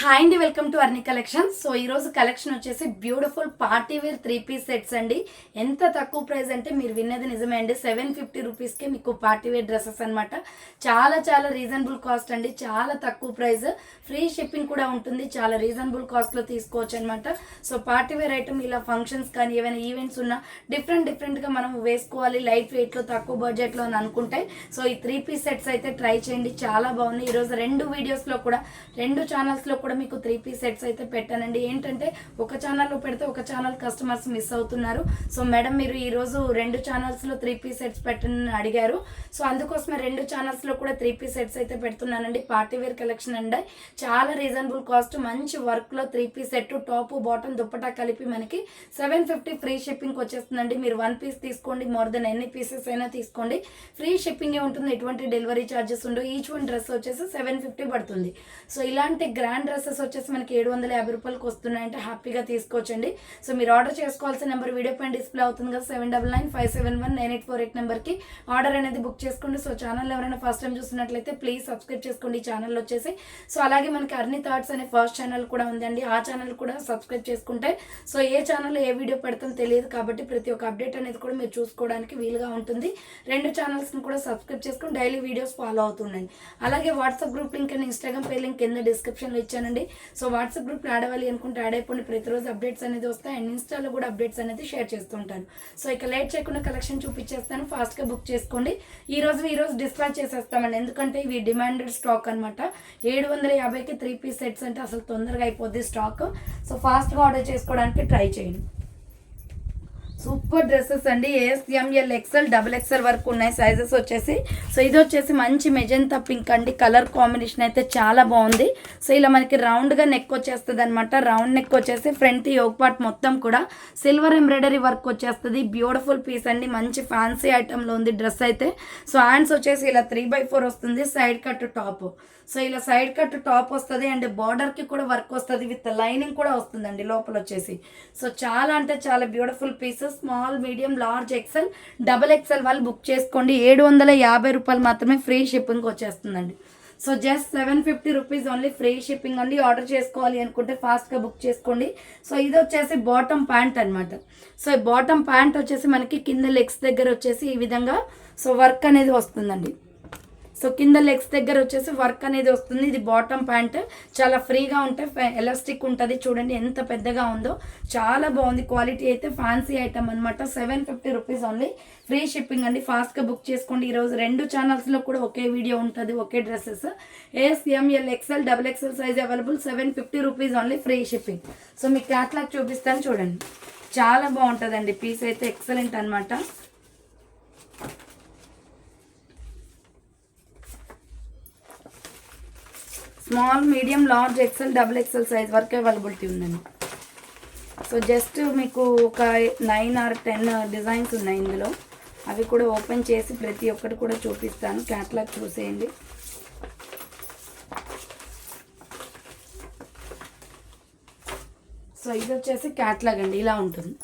Hi అండి welcome to Arni collection so ఈరోజు collection వచ్చేసి beautiful party wear three piece sets అండి. ఎంత తక్కువ ప్రైస్ అంటే మీరు విన్నది నిజమే అండి. సెవెన్ ఫిఫ్టీ రూపీస్కే మీకు పార్టీ వేర్ డ్రెస్సెస్ అనమాట చాలా చాలా రీజనబుల్ కాస్ట్ అండి. చాలా తక్కువ ప్రైస్ ఫ్రీ షిప్పింగ్ కూడా ఉంటుంది. చాలా రీజనబుల్ కాస్ట్లో తీసుకోవచ్చు అనమాట సో పార్టీ వేర్ ఐటమ్ ఇలా ఫంక్షన్స్ కానీ ఏమైనా ఈవెంట్స్ ఉన్నా డిఫరెంట్ డిఫరెంట్గా మనం వేసుకోవాలి. లైట్ వెయిట్లో తక్కువ బడ్జెట్లో అని అనుకుంటే. సో ఈ త్రీ పీస్ సెట్స్ అయితే ట్రై చేయండి. చాలా బాగుంది ఈరోజు రెండు వీడియోస్లో కూడా రెండు ఛానల్స్లో కూడా మీకు త్రీ పీస్ సెట్స్ అయితే పెట్టానండి. ఏంటంటే ఒక ఛానల్లో పెడితే ఒక ఛానల్ కస్టమర్స్ మిస్ అవుతున్నారు. సో మేడం మీరు ఈరోజు రెండు ఛానల్స్లో త్రీ పీస్ సెట్స్ పెట్టని అడిగారు. సో అందుకోసమే రెండు ఛానల్స్లో కూడా త్రీ పీస్ సెట్స్ అయితే పెడుతున్నానండి. పార్టీ వేర్ కలెక్షన్ అండి చాలా రీజనబుల్ కాస్ట్ మంచి వర్క్లో three piece set top bottom dupatta కలిపి మనకి సెవెన్ ఫిఫ్టీ ఫ్రీ షిప్పింగ్ వచ్చేస్తుందండి. మీరు వన్ పీస్ తీసుకోండి మోర్ దెన్ ఎన్ని పీసెస్ అయినా తీసుకోండి. ఫ్రీ షిప్పింగే ఉంటుంది ఎటువంటి డెలివరీ ఛార్జెస్ ఉండవు. ఈచ్ వన్ డ్రెస్ వచ్చేసి సెవెన్ ఫిఫ్టీ పడుతుంది. సో ఇలాంటి గ్రాండ్ డ్రెస్ డ్రెస్సెస్ వచ్చేసి మనకి ఏడు వందల యాభై రూపాయలకి వస్తున్నాయంటే హ్యాపీగా తీసుకోవచ్చండి. సో మీరు ఆర్డర్ చేసుకోవాల్సిన నెంబర్ వీడియో పైన డిస్ప్లే అవుతుంది కదా seven double nine five seven one nine eight four eight నెంబర్కి ఆర్డర్ అనేది బుక్ చేసుకోండి. సో ఛానల్ ఎవరైనా ఫస్ట్ టైం చూస్తున్నట్లయితే ప్లీజ్ సబ్స్క్రైబ్ చేసుకోండి. ఈ ఛానల్ వచ్చేసి సో అలాగే మనకి అర్ని థాట్స్ అనే ఫస్ట్ ఛానల్ కూడా ఉందండి. ఆ ఛానల్ కూడా సబ్స్క్రైబ్ చేసుకుంటే సో ఏ ఛానల్ ఏ వీడియో పెడతాం తెలియదు కాబట్టి ప్రతి ఒక్క అప్డేట్ అనేది కూడా మీరు చూసుకోవడానికి వీలుగా ఉంటుంది. రెండు ఛానల్స్ని కూడా సబ్స్క్రైబ్ చేసుకుని డైలీ వీడియోస్ ఫాలో అవుతుండండి. అలాగే WhatsApp group link and Instagram pay link కింద డిస్క్రిప్షన్లో ఇచ్చానండి సో వాట్సాప్ గ్రూప్ యాడ్ అవ్వాలి అనుకుంటే యాడ్ అయిపోయి ప్రతిరోజు అప్డేట్స్ అనేది వస్తాయి. అండ్ ఇన్స్టాలో కూడా అప్డేట్స్ అనేది షేర్ చేస్తుంటాను సో ఇక లేట్ చేయకుండా కలెక్షన్ చూపించేస్తాను. ఫాస్ట్గా బుక్ చేసుకోండి. ఈ రోజు ఈ రోజు డిస్పాచ్ చేసేస్తామండి. ఎందుకంటే ఇవి డిమాండెడ్ స్టాక్ అనమాట ఏడు వందల యాభైకి త్రీ పీస్ సెట్స్ అంటే అసలు తొందరగా అయిపోద్ది స్టాక్. సో ఫాస్ట్గా ఆర్డర్ చేసుకోవడానికి ట్రై చేయండి. సూపర్ డ్రెస్సెస్ అండి. ఏఎస్ఎంఎల్ ఎక్సెల్ డబుల్ ఎక్సెల్ వరకు ఉన్నాయి. సైజెస్ వచ్చేసి. సో ఇది వచ్చేసి మంచి మెజంతా పింక్ అండి. కలర్ కాంబినేషన్ అయితే చాలా బాగుంది. సో ఇలా మనకి రౌండ్గా నెక్ వచ్చేస్తుంది అనమాట రౌండ్ నెక్ వచ్చేసి ఫ్రంట్ యోగ్ పార్ట్ మొత్తం కూడా సిల్వర్ ఎంబ్రాయిడరీ వర్క్ వచ్చేస్తుంది. బ్యూటిఫుల్ పీస్ అండి. మంచి ఫ్యాన్సీ ఐటెంలో ఉంది డ్రెస్ అయితే. సో హ్యాండ్స్ వచ్చేసి ఇలా త్రీ బై ఫోర్ వస్తుంది. సైడ్ కట్ టాప్ సో ఇలా సైడ్ కట్ టాప్ వస్తుంది అండ్ బార్డర్కి కూడా వర్క్ వస్తుంది. విత్ లైనింగ్ కూడా వస్తుందండి లోపల వచ్చేసి. సో చాలా అంటే చాలా beautiful small medium large XL double XL వాళ్ళు బుక్ చేసుకోండి. ఏడు వందల యాభై రూపాయలు మాత్రమే ఫ్రీ షిప్పింగ్ వచ్చేస్తుందండి. So just seven fifty rupees only free shipping అండి. ఆర్డర్ చేసుకోవాలి అనుకుంటే ఫాస్ట్గా బుక్ చేసుకోండి. సో ఇది వచ్చేసి బాటమ్ ప్యాంట్ అనమాట సో ఈ బాటమ్ ప్యాంట్ వచ్చేసి మనకి కింద లెగ్స్ దగ్గర వచ్చేసి ఈ విధంగా సో వర్క్ అనేది వస్తుందండి. సో కింద లెగ్స్ దగ్గర వచ్చేసి వర్క్ అనేది వస్తుంది. ఇది బాటమ్ ప్యాంట్ చాలా ఫ్రీగా ఉంటే ఎలాస్టిక్ ఉంటుంది. చూడండి ఎంత పెద్దగా ఉందో. చాలా బాగుంది. క్వాలిటీ అయితే ఫ్యాన్సీ ఐటమ్ అనమాట seven fifty rupees only free shipping అండి. ఫాస్ట్గా బుక్ చేసుకోండి. ఈరోజు రెండు ఛానల్స్లో కూడా ఒకే వీడియో ఉంటుంది. ఒకే dresses SML XL double XL size available seven fifty rupees only free shipping so మీకు క్యాట్లాగ్ చూపిస్తాను చూడండి. చాలా బాగుంటుందండి. పీస్ అయితే ఎక్సలెంట్ అనమాట small medium large XL double XL size వరకు అవైలబిలిటీ ఉందండి. సో జస్ట్ మీకు ఒక నైన్ ఆర్ టెన్ డిజైన్స్ ఉన్నాయి ఇందులో. అవి కూడా ఓపెన్ చేసి ప్రతి ఒక్కటి కూడా చూపిస్తాను. క్యాట్లాగ్ చూసేయండి. సో ఇది వచ్చేసి క్యాట్లాగ్ అండి. ఇలా ఉంటుంది.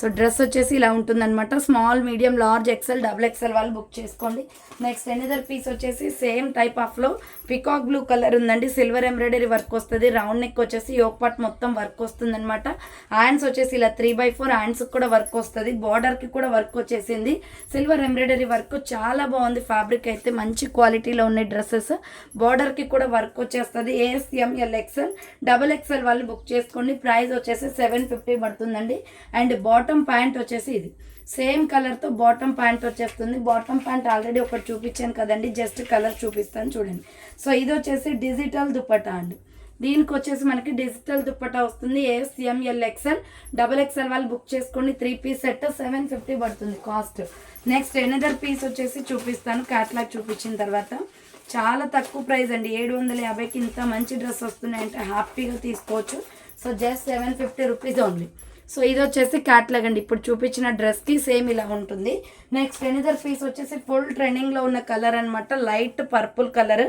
సో డ్రెస్ వచ్చేసి ఇలా ఉంటుందన్నమాట. Small medium large XL double XL వాళ్ళు బుక్ చేసుకోండి. నెక్స్ట్ ఎనిదర్ పీస్ వచ్చేసి సేమ్ టైప్ ఆఫ్లో పికాక్ బ్లూ కలర్ ఉందండి. సిల్వర్ ఎంబ్రాయిడరీ వర్క్ వస్తుంది. రౌండ్ నెక్ వచ్చేసి యోక్ పాట్ మొత్తం వర్క్ వస్తుందన్నమాట. హ్యాండ్స్ వచ్చేసి ఇలా త్రీ బై ఫోర్ హ్యాండ్స్కి కూడా వర్క్ వస్తుంది. బార్డర్కి కూడా వర్క్ వచ్చేసింది. సిల్వర్ ఎంబ్రాయిడరీ వర్క్ చాలా బాగుంది. ఫ్యాబ్రిక్ అయితే మంచి క్వాలిటీలో ఉన్నాయి డ్రెస్సెస్. బార్డర్కి కూడా వర్క్ వచ్చేస్తుంది. ఏఎస్ఎంఎల్ ఎక్సెల్ డబుల్ ఎక్సెల్ వాళ్ళు బుక్ చేసుకోండి. ప్రైస్ వచ్చేసి సెవెన్ ఫిఫ్టీ పడుతుందండి. అండ్ బాటమ్ ప్యాంట్ వచ్చేసి ఇది. సేమ్ కలర్తో బాటమ్ ప్యాంట్ వచ్చేస్తుంది. బాటమ్ ప్యాంట్ ఆల్రెడీ ఒకటి చూపించాను కదండి. జస్ట్ కలర్ చూపిస్తాను చూడండి. సో ఇది వచ్చేసి డిజిటల్ దుప్పటా అండి. దీనికి వచ్చేసి మనకి డిజిటల్ దుప్పటా వస్తుంది. ఏఎస్ఎంఎల్ ఎక్సెల్ డబల్ ఎక్సెల్ వాళ్ళు బుక్ చేసుకోండి. Three piece set seven fifty పడుతుంది కాస్ట్. నెక్స్ట్ ఎనదర్ పీస్ వచ్చేసి చూపిస్తాను. క్యాట్లాగ్ చూపించిన తర్వాత. చాలా తక్కువ ప్రైస్ అండి. ఏడు వందల యాభైకి ఇంత మంచి డ్రెస్ వస్తున్నాయంటే హ్యాపీగా తీసుకోవచ్చు. So just seven fifty rupees only. So ఇది వచ్చేసి క్యాట్లాగ్ అండి. ఇప్పుడు చూపించిన డ్రెస్కి సేమ్ ఇలా ఉంటుంది. నెక్స్ట్ ఎనిదర్ పీస్ వచ్చేసి ఫుల్ ట్రెండింగ్లో ఉన్న కలర్ అనమాట లైట్ పర్పుల్ కలర్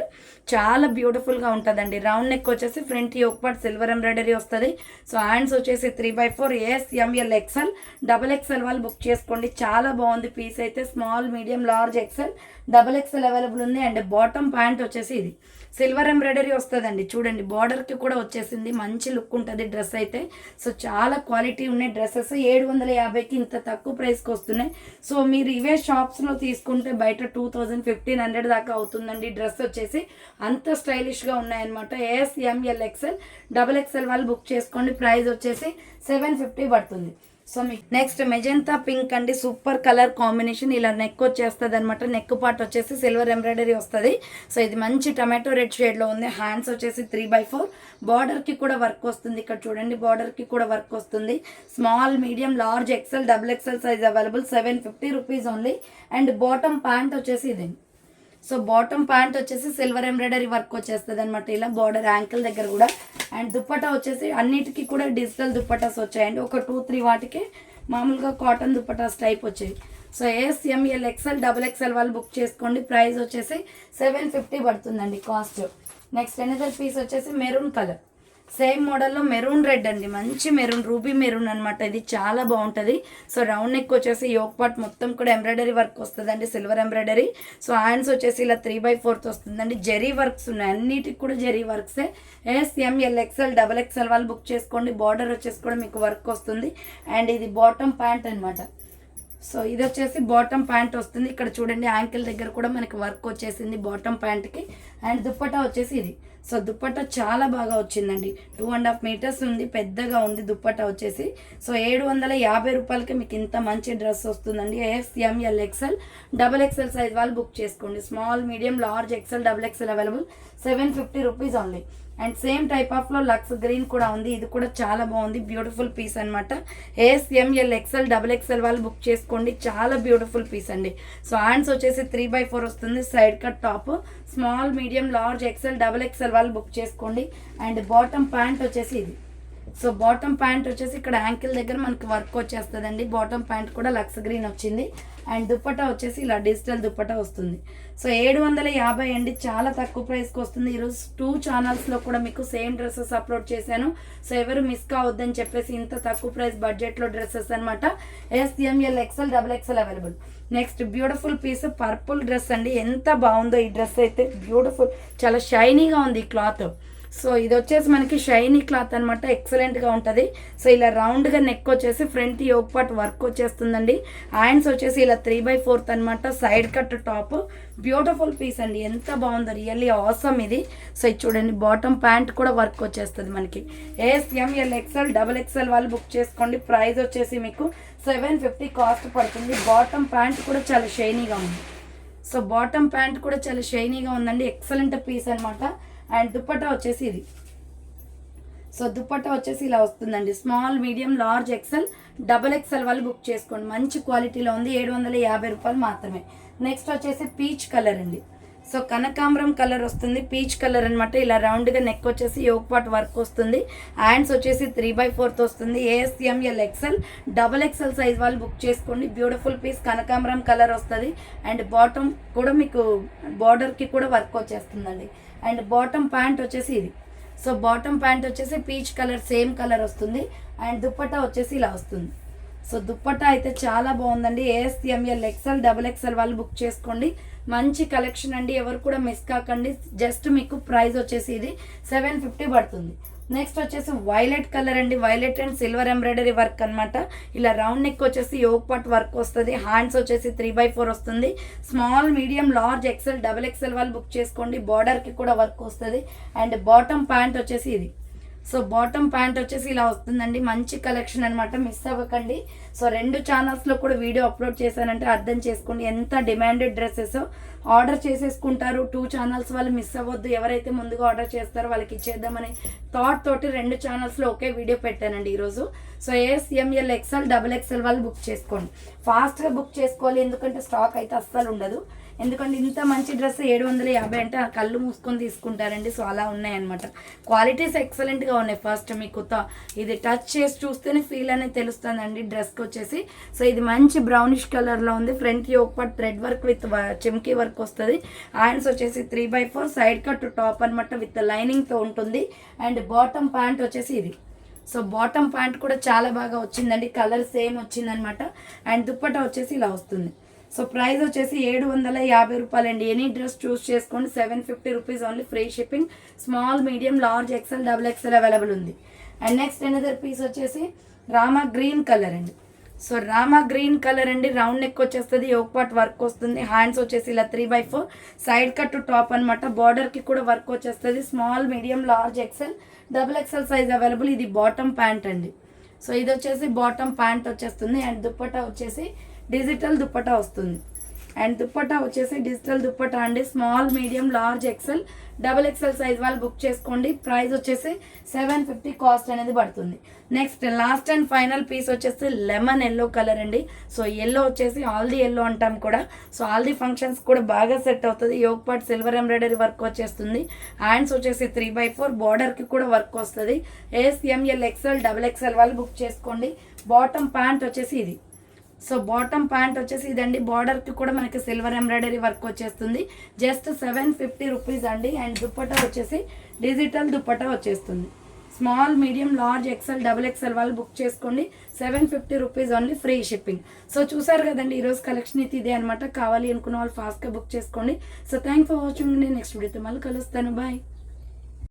చాలా బ్యూటిఫుల్గా ఉంటుందండి. రౌండ్ నెక్ వచ్చేసి front yoke part silver embroidery వస్తుంది. సో హ్యాండ్స్ వచ్చేసి three by four S ML XL double XL వాళ్ళు బుక్ చేసుకోండి. చాలా బాగుంది. పీస్ అయితే small medium large XL double XL available ఉంది అండ్ బాటమ్ ప్యాంట్ వచ్చేసి ఇది. సిల్వర్ ఎంబ్రాయిడరీ వస్తుందండి. చూడండి బార్డర్కి కూడా వచ్చేసింది. మంచి లుక్ ఉంటుంది డ్రెస్ అయితే. సో చాలా క్వాలిటీ ఉన్నాయి డ్రెస్సెస్. ఏడు వందల యాభైకి ఇంత తక్కువ ప్రైస్కి వస్తున్నాయి. సో మీరు ఇవే షాప్స్లో తీసుకుంటే బయట టూ థౌజండ్ ఫిఫ్టీన్ హండ్రెడ్ దాకా అవుతుందండి. డ్రెస్ వచ్చేసి అంత స్టైలిష్గా ఉన్నాయన్నమాట. S ML XL double XL వాళ్ళు బుక్ చేసుకోండి. ప్రైస్ వచ్చేసి సెవెన్ ఫిఫ్టీ పడుతుంది. సో మీకు నెక్స్ట్ మెజెంతా పింక్ అండి సూపర్ కలర్ కాంబినేషన్ ఇలా నెక్ వచ్చేస్తుంది అనమాట నెక్ పార్ట్ వచ్చేసి సిల్వర్ ఎంబ్రాయిడరీ వస్తుంది. సో ఇది మంచి టమాటో రెడ్ షేడ్లో ఉంది. హ్యాండ్స్ వచ్చేసి త్రీ బై ఫోర్ బార్డర్కి కూడా వర్క్ వస్తుంది. ఇక్కడ చూడండి బార్డర్కి కూడా వర్క్ వస్తుంది. Small medium large XL double XL size available seven fifty rupees only and bottom pant వచ్చేసి ఇది. సో బాటమ్ ప్యాంట్ వచ్చేసి సిల్వర్ ఎంబ్రాయిడరీ వర్క్ వచ్చేస్తుంది అనమాట ఇలా బార్డర్ యాంకిల్ దగ్గర కూడా. అండ్ దుప్పటా వచ్చేసి అన్నిటికీ కూడా డిజిటల్ దుప్పటాస్ వచ్చాయండి. ఒక టూ త్రీ వాటికి మామూలుగా కాటన్ దుప్పటాస్ టైప్ వచ్చాయి. So SML XL double XL వాళ్ళు బుక్ చేసుకోండి. ప్రైస్ వచ్చేసి సెవెన్ ఫిఫ్టీ పడుతుందండి కాస్ట్. నెక్స్ట్ ఎనదర్ పీస్ వచ్చేసి మెరూన్ కలర్. సేమ్ మోడల్లో మెరూన్ రెడ్ అండి. మంచి మెరూన్ రూబీ మెరూన్ అనమాట ఇది చాలా బాగుంటుంది. సో రౌండ్ నెక్ వచ్చేసి యోక్ పార్ట్ మొత్తం కూడా ఎంబ్రాయిడరీ వర్క్ వస్తుందండి. Silver embroidery. సో హ్యాండ్స్ వచ్చేసి ఇలా త్రీ బై ఫోర్త్ వస్తుందండి. జెరీ వర్క్స్ ఉన్నాయి. అన్నిటికి కూడా జెరీ వర్క్సే. ఎస్ఎంఎల్ ఎక్స్ఎల్ డబల్ ఎక్స్ఎల్ వాళ్ళు బుక్ చేసుకోండి. బార్డర్ వచ్చేసి కూడా మీకు వర్క్ వస్తుంది. అండ్ ఇది బాటమ్ ప్యాంట్ అనమాట సో ఇది వచ్చేసి బాటమ్ ప్యాంట్ వస్తుంది. ఇక్కడ చూడండి యాంకిల్ దగ్గర కూడా మనకి వర్క్ వచ్చేసింది బాటమ్ ప్యాంట్కి అండ్ దుప్పటా వచ్చేసి ఇది. సో దుప్పట్టా చాలా బాగా వచ్చిందండి. టూ అండ్ హాఫ్ మీటర్స్ ఉంది పెద్దగా ఉంది దుప్పట్టా వచ్చేసి. సో ఏడు వందల యాభై రూపాయలకి మీకు ఇంత మంచి డ్రెస్ వస్తుందండి. SML XL double XL size వాళ్ళు బుక్ చేసుకోండి. Small medium large XL double XL available seven fifty rupees only and same type ఆఫ్లో లక్స్ గ్రీన్ కూడా ఉంది. ఇది కూడా చాలా బాగుంది. బ్యూటిఫుల్ పీస్ అనమాట ఏఎస్ఎంఎల్ ఎక్సెల్ డబుల్ ఎక్సెల్ వాళ్ళు బుక్ చేసుకోండి. చాలా బ్యూటిఫుల్ పీస్ అండి. సో హ్యాండ్స్ వచ్చేసి త్రీ బై ఫోర్ వస్తుంది. Side cut top small medium large XL double XL వాళ్ళు బుక్ చేసుకోండి. అండ్ బాటమ్ ప్యాంట్ వచ్చేసి ఇది. సో బాటమ్ ప్యాంట్ వచ్చేసి ఇక్కడ యాంకిల్ దగ్గర మనకి వర్క్ వచ్చేస్తుందండి. బాటమ్ ప్యాంట్ కూడా లక్స్ గ్రీన్ వచ్చింది. అండ్ దుప్పటా వచ్చేసి ఇలా డిజిటల్ దుప్పటా వస్తుంది. సో ఏడు వందల యాభై అండి. చాలా తక్కువ ప్రైస్కి వస్తుంది. ఈరోజు టూ ఛానల్స్లో కూడా మీకు సేమ్ డ్రెస్సెస్ అప్లోడ్ చేశాను. సో ఎవరు మిస్ కావద్దని చెప్పేసి ఇంత తక్కువ ప్రైస్ బడ్జెట్లో డ్రెస్సెస్ అనమాట SML XL double XL available. Next beautiful piece purple dress అండి. ఎంత బాగుందో ఈ డ్రెస్ అయితే. బ్యూటిఫుల్. చాలా షైనీగా ఉంది ఈ క్లాత్. సో ఇది వచ్చేసి మనకి షైనీ క్లాత్ అనమాట ఎక్సలెంట్గా ఉంటుంది. సో ఇలా రౌండ్గా నెక్ వచ్చేసి ఫ్రంట్ యోగ్ పార్ట్ వర్క్ వచ్చేస్తుందండి. హ్యాండ్స్ వచ్చేసి ఇలా త్రీ బై ఫోర్త్ అనమాట side cut top beautiful piece అండి. ఎంత బాగుందో రియల్లీ ఆసమ్ ఇది. సో ఇది చూడండి బాటమ్ ప్యాంట్ కూడా వర్క్ వచ్చేస్తుంది మనకి. S M L XL double XL వాళ్ళు బుక్ చేసుకోండి. ప్రైస్ వచ్చేసి మీకు సెవెన్ ఫిఫ్టీ కాస్ట్ పడుతుంది. బాటమ్ ప్యాంట్ కూడా చాలా షైనీగా ఉంది. సో బాటమ్ ప్యాంట్ కూడా చాలా షైనీగా ఉందండి. ఎక్సలెంట్ పీస్ అనమాట అండ్ దుప్పట్టా వచ్చేసి ఇది. సో దుప్పట్టా వచ్చేసి ఇలా వస్తుందండి. Small medium large XL double XL వాళ్ళు బుక్ చేసుకోండి. మంచి క్వాలిటీలో ఉంది. ఏడు వందల యాభై రూపాయలు మాత్రమే. నెక్స్ట్ వచ్చేసి పీచ్ కలర్ అండి. సో కనకాంబరం కలర్ వస్తుంది పీచ్ కలర్ అనమాట ఇలా రౌండ్గా నెక్ వచ్చేసి యోక్ పాట్ వర్క్ వస్తుంది. హ్యాండ్స్ వచ్చేసి త్రీ బై ఫోర్త్ వస్తుంది. S M L XL double XL size వాళ్ళు బుక్ చేసుకోండి. బ్యూటిఫుల్ పీస్ కనకాంబరం కలర్ వస్తుంది. అండ్ బాటమ్ కూడా మీకు బార్డర్కి కూడా వర్క్ వచ్చేస్తుందండి. అండ్ బాటమ్ ప్యాంట్ వచ్చేసి ఇది. సో బాటమ్ ప్యాంట్ వచ్చేసి పీచ్ కలర్ సేమ్ కలర్ వస్తుంది. అండ్ దుప్పట్టా వచ్చేసి ఇలా వస్తుంది. సో దుప్పటా అయితే చాలా బాగుందండి. S M L XL double XL వాళ్ళు బుక్ చేసుకోండి. మంచి కలెక్షన్ అండి. ఎవరు కూడా మిస్ కాకండి. జస్ట్ మీకు ప్రైస్ వచ్చేసి ఇది సెవెన్ ఫిఫ్టీ పడుతుంది. నెక్స్ట్ వచ్చేసి వైలెట్ కలర్ అండి. Violet and silver embroidery work అనమాట ఇలా రౌండ్ నెక్ వచ్చేసి యోగ్ పట్ వర్క్ వస్తుంది. హ్యాండ్స్ వచ్చేసి త్రీ బై ఫోర్ వస్తుంది. Small medium large XL double XL వాళ్ళు బుక్ చేసుకోండి. బార్డర్కి కూడా వర్క్ వస్తుంది. అండ్ బాటమ్ ప్యాంట్ వచ్చేసి ఇది. సో బాటమ్ ప్యాంట్ వచ్చేసి ఇలా వస్తుందండి. మంచి కలెక్షన్ అనమాట మిస్ అవ్వకండి. సో రెండు ఛానల్స్లో కూడా వీడియో అప్లోడ్ చేశానంటే అర్థం చేసుకోండి. ఎంత డిమాండెడ్ డ్రెస్సెస్ ఆర్డర్ చేసేసుకుంటారు. టూ ఛానల్స్ వాళ్ళు మిస్ అవ్వద్దు. ఎవరైతే ముందుగా ఆర్డర్ చేస్తారో వాళ్ళకి ఇచ్చేద్దామని థాట్ తోటి రెండు ఛానల్స్లో ఒకే వీడియో పెట్టానండి ఈరోజు. So S M L XL double XL వాళ్ళు బుక్ చేసుకోండి. ఫాస్ట్గా బుక్ చేసుకోవాలి. ఎందుకంటే స్టాక్ అయితే అస్సలు ఉండదు. ఎందుకంటే ఇంత మంచి డ్రెస్ ఏడు వందల యాభై అంటే ఆ కళ్ళు మూసుకొని తీసుకుంటారండి. సో అలా ఉన్నాయన్నమాట. క్వాలిటీస్ ఎక్సలెంట్గా ఉన్నాయి. ఫస్ట్ మీకు ఇది టచ్ చేసి చూస్తేనే ఫీల్ అనేది తెలుస్తుందండి. డ్రెస్కి వచ్చేసి. సో ఇది మంచి బ్రౌనిష్ కలర్లో ఉంది. Front yoke part thread work with చెమ్కీ work వస్తుంది. హ్యాండ్స్ వచ్చేసి three by four. Side cut top అనమాట విత్ లైనింగ్తో ఉంటుంది. అండ్ బాటమ్ ప్యాంట్ వచ్చేసి ఇది. సో బాటమ్ ప్యాంట్ కూడా చాలా బాగా వచ్చిందండి. కలర్ సేమ్ వచ్చిందనమాట అండ్ దుప్పట వచ్చేసి ఇలా వస్తుంది. సో ప్రైస్ వచ్చేసి ఏడు వందల యాభై రూపాయలండి. ఎనీ డ్రెస్ చూస్ చేసుకోండి. Seven fifty rupees only free shipping small medium large XL double XL available ఉంది. అండ్ నెక్స్ట్ ఎనదర్ పీస్ వచ్చేసి రామా గ్రీన్ కలర్ అండి. సో రామా గ్రీన్ కలర్ అండి. రౌండ్ నెక్ వచ్చేస్తుంది యోగ్ పార్ట్ వర్క్ వస్తుంది. హ్యాండ్స్ వచ్చేసి ఇలా three by four side cut top అనమాట బార్డర్కి కూడా వర్క్ వచ్చేస్తుంది. Small medium large XL double XL size available ఇది బాటమ్ ప్యాంట్ అండి. సో ఇది వచ్చేసి బాటమ్ ప్యాంట్ వచ్చేస్తుంది. అండ్ దుప్పటా వచ్చేసి డిజిటల్ దుప్పటా వస్తుంది. అండ్ దుప్పటా వచ్చేసి డిజిటల్ దుప్పటా అండి. Small medium large XL double XL size వాళ్ళు బుక్ చేసుకోండి. ప్రైస్ వచ్చేసి సెవెన్ ఫిఫ్టీ కాస్ట్ అనేది పడుతుంది. Next last and final piece వచ్చేసి లెమన్ ఎల్లో కలర్ అండి. సో ఎల్లో వచ్చేసి ఆల్ది ఎల్లో అంటాం కూడా. సో ఆల్ది ఫంక్షన్స్ కూడా బాగా సెట్ అవుతుంది. Yoke part silver embroidery work వచ్చేస్తుంది. హ్యాండ్స్ వచ్చేసి త్రీ బై ఫోర్. బార్డర్కి కూడా వర్క్ వస్తుంది. S M L XL double XL వాళ్ళు బుక్ చేసుకోండి. బాటమ్ ప్యాంట్ వచ్చేసి ఇది. సో బాటమ్ ప్యాంట్ వచ్చేసి ఇదండి. బార్డర్కి కూడా మనకి సిల్వర్ ఎంబ్రాయిడరీ వర్క్ వచ్చేస్తుంది. జస్ట్ సెవెన్ ఫిఫ్టీ రూపీస్ అండి. అండ్ దుప్పటా వచ్చేసి డిజిటల్ దుప్పటా వచ్చేస్తుంది. Small medium large XL double XL వాళ్ళు బుక్ చేసుకోండి. Seven fifty rupees only free shipping so చూసారు కదండి ఈరోజు కలెక్షన్ అయితే ఇదే అనమాట కావాలి అనుకున్న వాళ్ళు ఫాస్ట్గా బుక్ చేసుకోండి. సో థ్యాంక్ ఫర్ వాచింగ్ నేను నెక్స్ట్ వీడియోతో మళ్ళీ కలుస్తాను. బాయ్